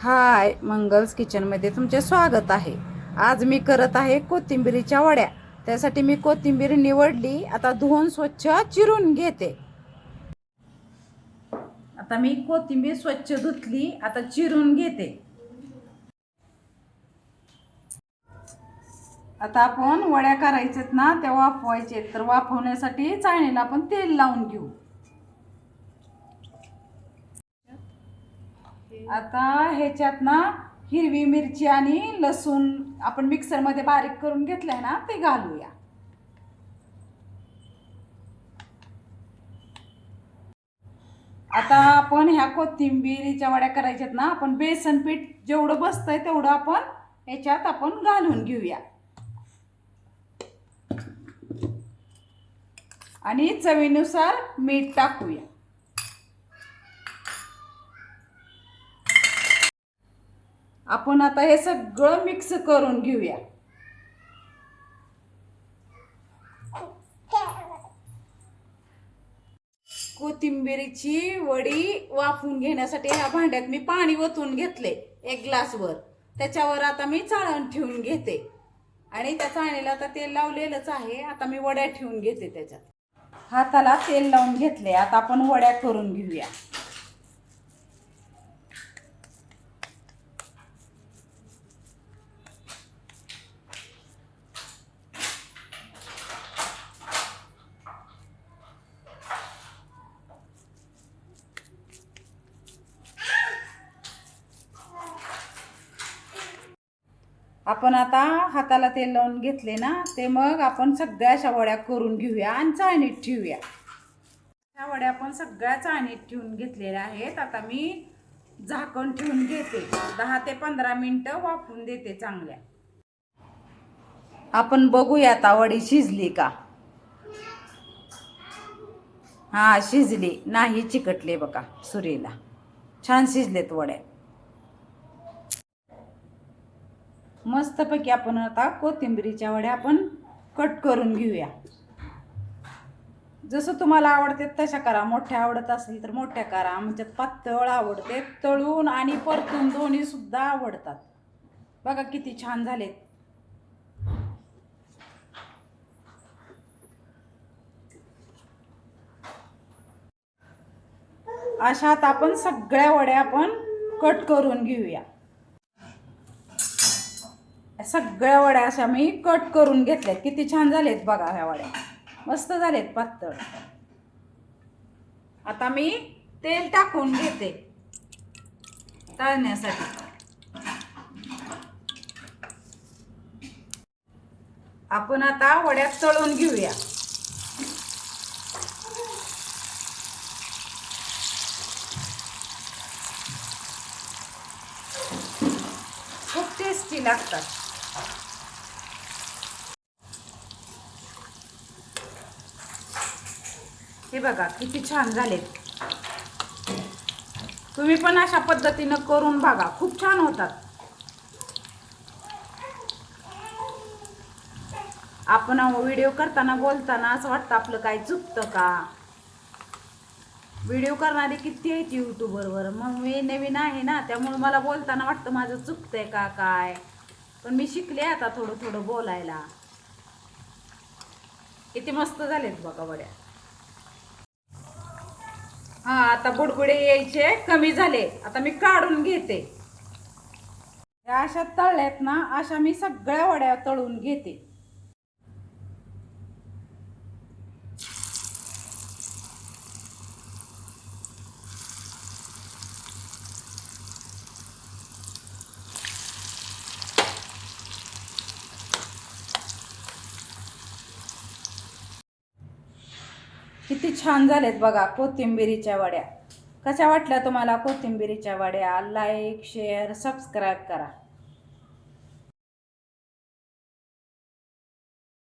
हाय मंगल्स किचनमध्ये तुमचे स्वागत आहे. आज मी करत आहे कोथिंबिरीच्या वड्या. त्यासाठी मी कोथिंबीर निवडली आता धुवून स्वच्छ चिरून घेते. आता मी कोथिंबीर स्वच्छ धुतली आता चिरून घेते. आता आपण वड्या करायच्यात ना त्या वाफवायचे तर वाफवण्यासाठी चाळणीला आपण तेल लावून घेऊ. आता ह्याच्यात ना हिरवी मिरची आणि लसूण आपण मिक्सरमध्ये बारीक करून घेतलंय ना ते घालूया. आता आपण ह्या कोथिंबिरीच्या वड्या करायच्यात ना आपण बेसन पीठ जेवढं बसतंय तेवढं आपण ह्याच्यात आपण घालून घेऊया. आणि चवीनुसार मीठ टाकूया. आपण आता हे सगळं मिक्स करून घेऊया. कोथिंबिरीची वडी वाफून घेण्यासाठी ह्या भांड्यात मी पाणी ओतून घेतले एक ग्लासवर त्याच्यावर आता मी चाळण ठेवून घेते. आणि त्या चाळणीला आता तेल लावलेलंच आहे. आता मी वड्या ठेवून घेते त्याच्यात. हाताला तेल लावून घेतले. आता आपण वड्या करून घेऊया. आपण आता हाताला तेल लावून घेतले ना ते मग आपण सगळ्या अशा वड्या करून घेऊया आणि चाळणीत ठेवूया. ह्या वड्या आपण सगळ्या चाळणीत ठेवून घेतलेल्या आहेत. आता मी झाकण ठेवून घेते. दहा ते पंधरा मिनटं वाफून देते चांगल्या. आपण बघूया आता वडी शिजली का? हा शिजली. नाही चिकटले बघा सुरीला. छान शिजलेत वड्या. मस्तपैकी आपण आता कोथिंबिरीच्या वड्या आपण कट करून घेऊया. जसं तुम्हाला आवडते तशा करा. मोठ्या आवडत असेल तर मोठ्या करा. म्हणजे पातळ आवडते. तळून आणि परतून दोन्हीसुद्धा आवडतात. बघा किती छान झालेत. अशात आपण सगळ्या वड्या आपण कट करून घेऊया. सगळ्या वड्या अशा मी कट करून घेतल्यात. किती छान झालेत बघा ह्या वड्या. मस्त झालेत पातळ. आता मी तेल टाकून घेते. तळण्यासाठी. आपण आता वड्यात तळून घेऊया. खूप टेस्टी लागतात. हे बघा किती छान झालेत. तुम्ही पण अशा पद्धतीनं करून बघा खूप छान होतात. आपण व्हिडिओ करताना बोलताना असं वाटतं आपलं काय चुकतं का? व्हिडिओ करणारे किती आहेत यूट्यूबरवर मग मी नवीन आहे ना त्यामुळे मला बोलताना वाटतं माझं चुकतंय का काय? पण मी शिकले आता थोडं थोडं बोलायला. किती मस्त झालेत बघा वड्या. हा आता बुडबुडे यायचे कमी झाले. आता मी काढून घेते. या अशा तळल्यात ना अशा मी सगळ्या वड्या तळून घेते. किती छान झालेत बघा कोथिंबिरीच्या वड्या. कशा वाटल्या तुम्हाला कोथिंबिरीच्या वड्या? लाईक शेअर सबस्क्राईब करा.